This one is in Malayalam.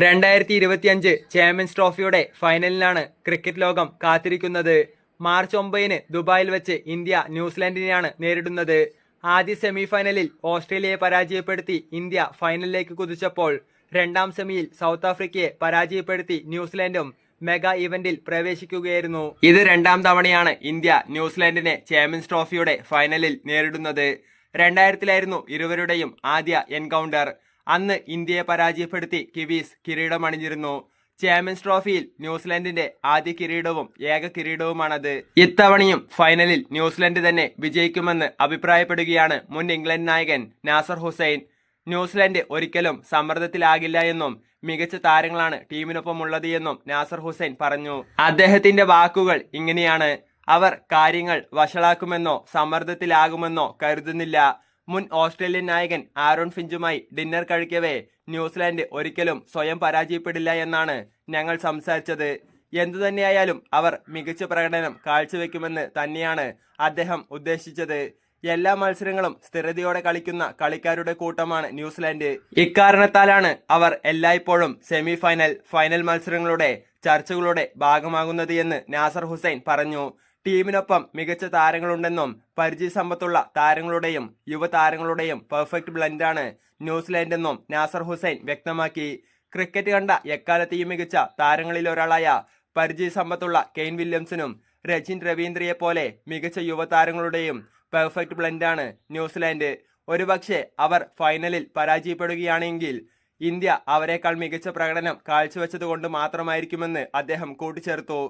രണ്ടായിരത്തി ഇരുപത്തിയഞ്ച് ചാമ്പ്യൻസ് ട്രോഫിയുടെ ഫൈനലിനാണ് ക്രിക്കറ്റ് ലോകം കാത്തിരിക്കുന്നത്. മാർച്ച് ഒമ്പതിന് ദുബായിൽ വെച്ച് ഇന്ത്യ ന്യൂസിലാൻഡിനെയാണ് നേരിടുന്നത്. ആദ്യ സെമിഫൈനലിൽ ഓസ്ട്രേലിയയെ പരാജയപ്പെടുത്തി ഇന്ത്യ ഫൈനലിലേക്ക് കുതിച്ചപ്പോൾ രണ്ടാം സെമിയിൽ സൗത്ത് ആഫ്രിക്കയെ പരാജയപ്പെടുത്തി ന്യൂസിലാൻഡും മെഗാ ഇവന്റിൽ പ്രവേശിക്കുകയായിരുന്നു. ഇത് രണ്ടാം തവണയാണ് ഇന്ത്യ ന്യൂസിലാൻഡിനെ ചാമ്പ്യൻസ് ട്രോഫിയുടെ ഫൈനലിൽ നേരിടുന്നത്. രണ്ടായിരത്തിലായിരുന്നു ഇരുവരുടെയും ആദ്യ എൻകൗണ്ടർ. അന്ന് ഇന്ത്യയെ പരാജയപ്പെടുത്തി കിവീസ് കിരീടമണിഞ്ഞിരുന്നു. ചാമ്പ്യൻസ് ട്രോഫിയിൽ ന്യൂസിലൻഡിന്റെ ആദ്യ കിരീടവും ഏക കിരീടവുമാണത്. ഇത്തവണയും ഫൈനലിൽ ന്യൂസിലൻഡ് തന്നെ വിജയിക്കുമെന്ന് അഭിപ്രായപ്പെടുകയാണ് മുൻ ഇംഗ്ലണ്ട് നായകൻ നാസർ ഹുസൈൻ. ന്യൂസിലൻഡ് ഒരിക്കലും സമ്മർദ്ദത്തിലാകില്ല എന്നും മികച്ച താരങ്ങളാണ് ടീമിനൊപ്പം ഉള്ളത് എന്നും നാസർ ഹുസൈൻ പറഞ്ഞു. അദ്ദേഹത്തിന്റെ വാക്കുകൾ ഇങ്ങനെയാണ്. അവർ കാര്യങ്ങൾ വഷളാക്കുമെന്നോ സമ്മർദ്ദത്തിലാകുമെന്നോ കരുതുന്നില്ല. മുൻ ഓസ്ട്രേലിയൻ നായകൻ ആരോൺ ഫിഞ്ചുമായി ഡിന്നർ കഴിക്കവേ ന്യൂസിലാൻഡ് ഒരിക്കലും സ്വയം പരാജയപ്പെടില്ല എന്നാണ് ഞങ്ങൾ സംസാരിച്ചത്. എന്തുതന്നെയായാലും അവർ മികച്ച പ്രകടനം കാഴ്ചവെക്കുമെന്ന് തന്നെയാണ് അദ്ദേഹം ഉദ്ദേശിച്ചത്. എല്ലാ മത്സരങ്ങളും സ്ഥിരതയോടെ കളിക്കുന്ന കളിക്കാരുടെ കൂട്ടമാണ് ന്യൂസിലാൻഡ്. ഇക്കാരണത്താലാണ് അവർ എല്ലായ്പ്പോഴും സെമി ഫൈനൽ ഫൈനൽ മത്സരങ്ങളുടെ ചർച്ചകളുടെ ഭാഗമാകുന്നത് എന്ന് നാസർ ഹുസൈൻ പറഞ്ഞു. ടീമിനൊപ്പം മികച്ച താരങ്ങളുണ്ടെന്നും പരിചയസമ്പത്തുള്ള താരങ്ങളുടെയും യുവതാരങ്ങളുടെയും പെർഫെക്റ്റ് ബ്ലെൻഡാണ് ന്യൂസിലാൻഡെന്നും നാസർ ഹുസൈൻ വ്യക്തമാക്കി. ക്രിക്കറ്റ് കണ്ട എക്കാലത്തെയും മികച്ച താരങ്ങളിലൊരാളായ പരിചയസമ്പത്തുള്ള കെയ്ൻ വില്യംസിനും രജിൻ രവീന്ദ്രയെ പോലെ മികച്ച യുവതാരങ്ങളുടെയും പെർഫെക്റ്റ് ബ്ലെൻഡാണ് ന്യൂസിലാൻഡ്. ഒരുപക്ഷെ അവർ ഫൈനലിൽ പരാജയപ്പെടുകയാണെങ്കിൽ ഇന്ത്യ അവരെക്കാൾ മികച്ച പ്രകടനം കാഴ്ചവെച്ചതുകൊണ്ട് മാത്രമായിരിക്കുമെന്ന് അദ്ദേഹം കൂട്ടിച്ചേർത്തു.